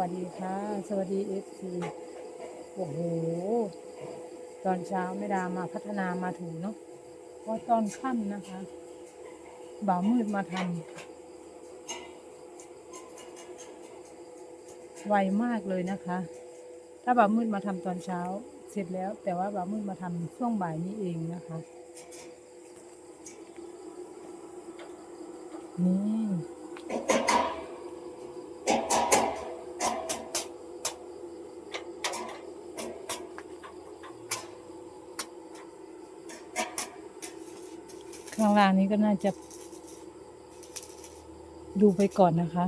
วัสดีค่ะ สวัสดีเอฟซีโอ้โห ตอนเช้าไม่ดามาพัฒนามาถูเนาะเพราะตอนค่ำนะคะ บ่าวมืดมาทำไวมากเลยนะคะ ถ้าบ่าวมืดมาทำตอนเช้าเสร็จแล้ว แต่ว่าบ่าวมืดมาทำช่วงบ่ายนี้เองนะคะ นี่ ข้างล่างนี้ก็น่าจะ ดูไปก่อนนะคะ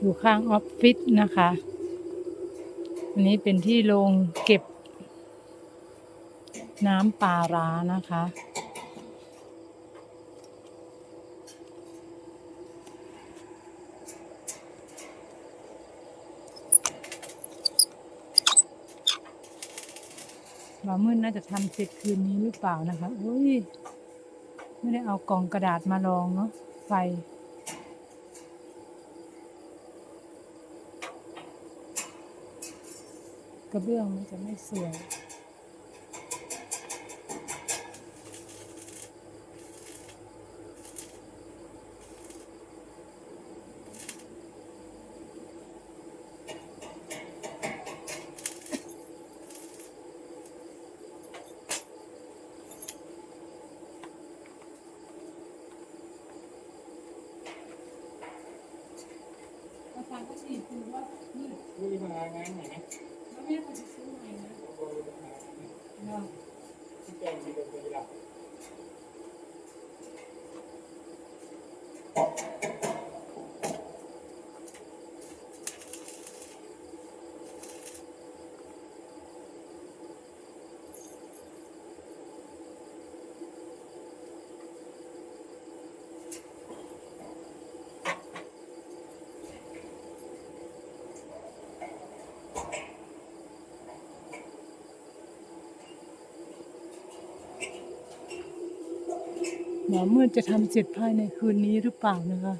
อยู่ข้างออฟฟิศนะคะ อันนี้เป็นที่โรงเก็บ น้ำปลาร้านะคะ บ่ามืดน่าจะทำเสร็จคืนนี้หรือเปล่านะคะอุ้ยไม่ได้เอากล่องกระดาษมาลองเนาะไฟกระเบื้องมันจะไม่สวย อาจารย์ก็ฉีดคือว่ามืด คุยมางานไหนนะ แล้วแม่เขาจะซื้อใหม่นะ โบยมา เนาะ ที่แก หมอมืดจะทำเสร็จภายในคืนนี้หรือเปล่านะคะ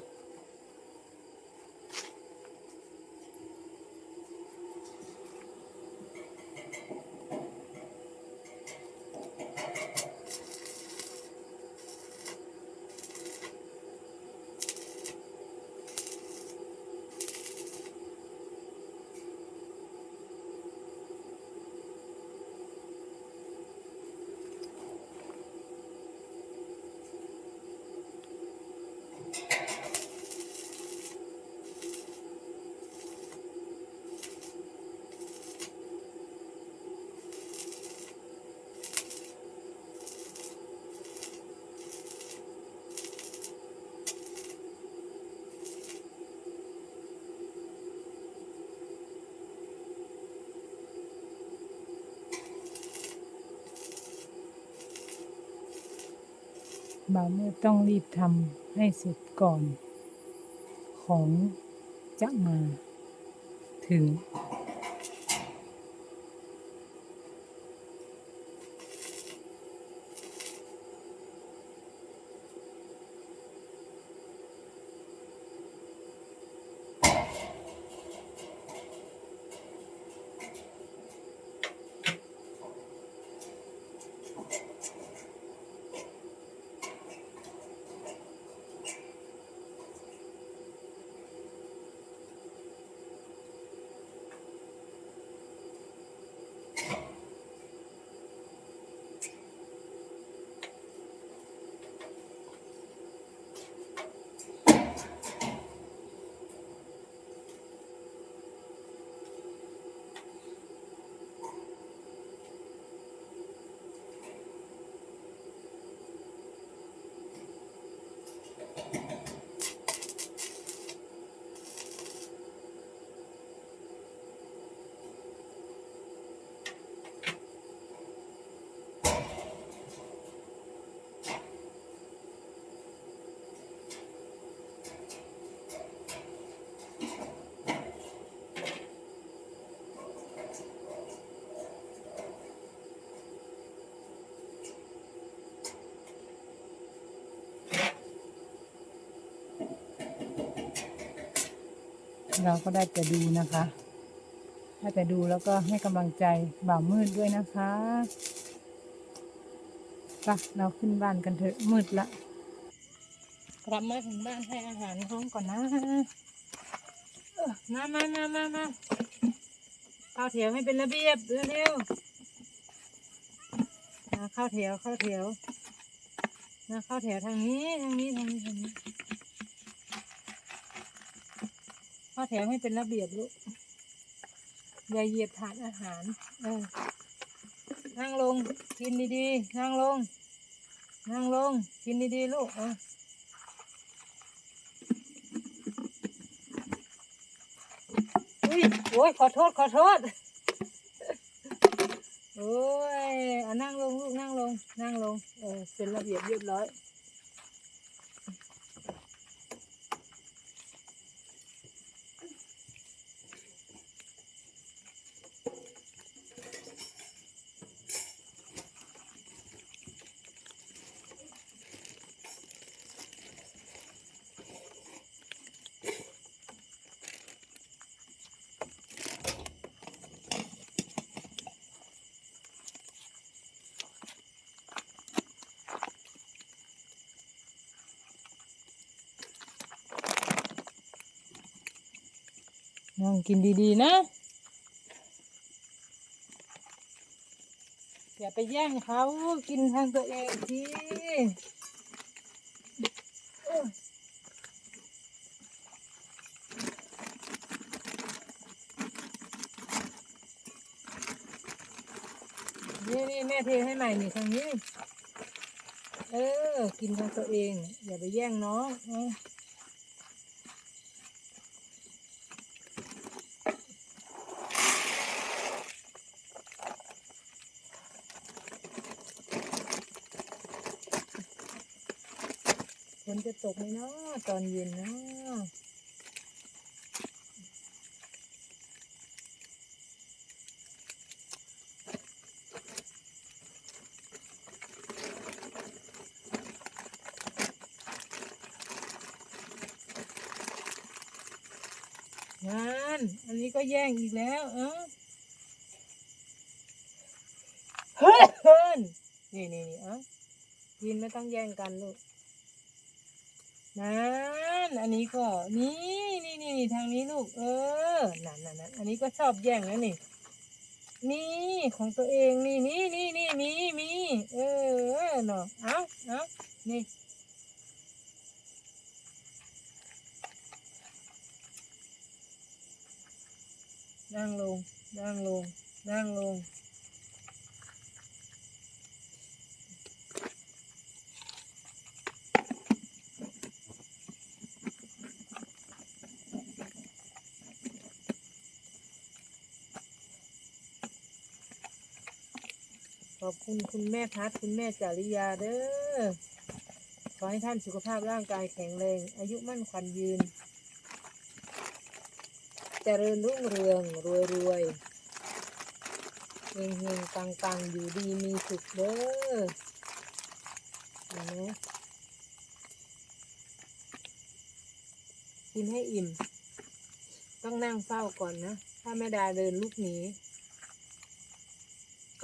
บ่าวมืดต้องรีบทำให้เสร็จก่อน ของจะมาถึง เราก็ได้แต่ดูนะคะได้แต่ดูแล้วก็ให้กำลังใจบ่าวมืดด้วยนะคะไปเราขึ้นบ้านกันเถอะมืดละกลับมาถึงบ้านให้อาหารท้องก่อนนะมามามามามาเข้าแถวให้เป็นระเบียบเร็วๆมาเข้าแถวเข้าแถวมาเข้าแถวทางนี้ทางนี้ทางนี้ทางนี้ เข้า แถวให้เป็นระเบียบลูกอย่าเหยียบถาดอาหาร เออ นั่งลง กินดีๆ นั่งลง นั่งลง กินดีๆ ลูก เอออุ้ยโอ้ยขอโทษ ขอโทษ โอ้ยอะนั่งลงลูก นั่งลง นั่งลง เออ เป็นระเบียบเรียบร้อย นั่งกินดีๆนะ อย่าไปแย่งเขากินทางตัวเองทีนี่นี่แม่เทให้ใหม่นี่ทางนี้ เออ กินทางตัวเอง อย่าไปแย่งน้อง ฝนจะตกไหมเนาะตอนเย็นเนาะงานอันนี้ก็แย่งอีกแล้ว เอ้าเฮ้ยนี่นี่นี่เอ้ากินไม่ต้องแย่งกันลูก นั่นอันนี้ก็นี่นี่นี่ทางนี้ลูก เออนั่นนั่นนั่นอันนี้ก็ชอบแย่งแล้วนี่ นี่ของตัวเองนี่นี่นี่นี่มีมีเออเนาะเอาเอานี่นั่งลงนั่งลงนั่งลง ขอบคุณคุณแม่พัดคุณแม่จาริยาเด้อ ขอให้ท่านสุขภาพร่างกายแข็งแรง อายุมั่นขวัญยืน เจริญรุ่งเรือง รวยรวยเฮงเฮงปังปังอยู่ดีมีสุขเด้อเห็นไหมกินให้อิ่ม ต้องนั่งเฝ้าก่อนนะ ถ้าแม่ดาเดินลุกหนี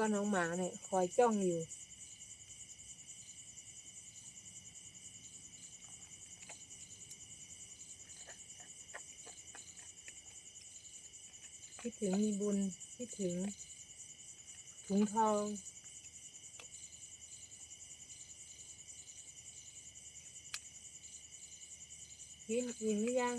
ก็น้องหมาเนี่ยคอยจ้องอยู่คิดถึงมีบุญคิดถึงถุงทองกินอิ่มหรือยัง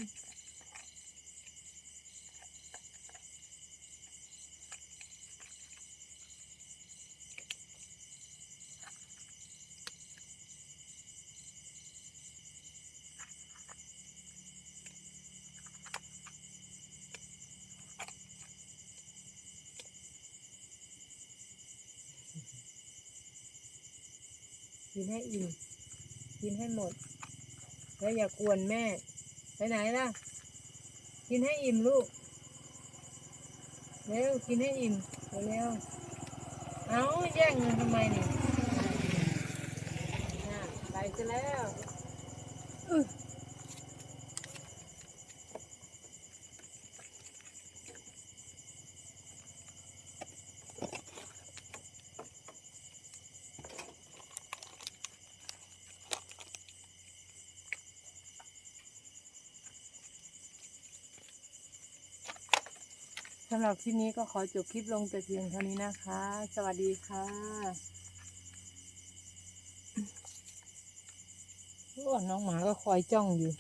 กินให้อิ่มกินให้หมด แล้วอย่ากวนแม่ ไปไหนล่ะ กินให้อิ่มลูก เร็วกินให้อิ่มเร็วเอาแย่งเงินทำไมเนี่ยไปซะแล้ว สำหรับคลิปนี้ก็ขอจบคลิปลงแต่เพียงเท่านี้นะคะ สวัสดีค่ะโอ้น้องหมาก็คอยจ้องอยู่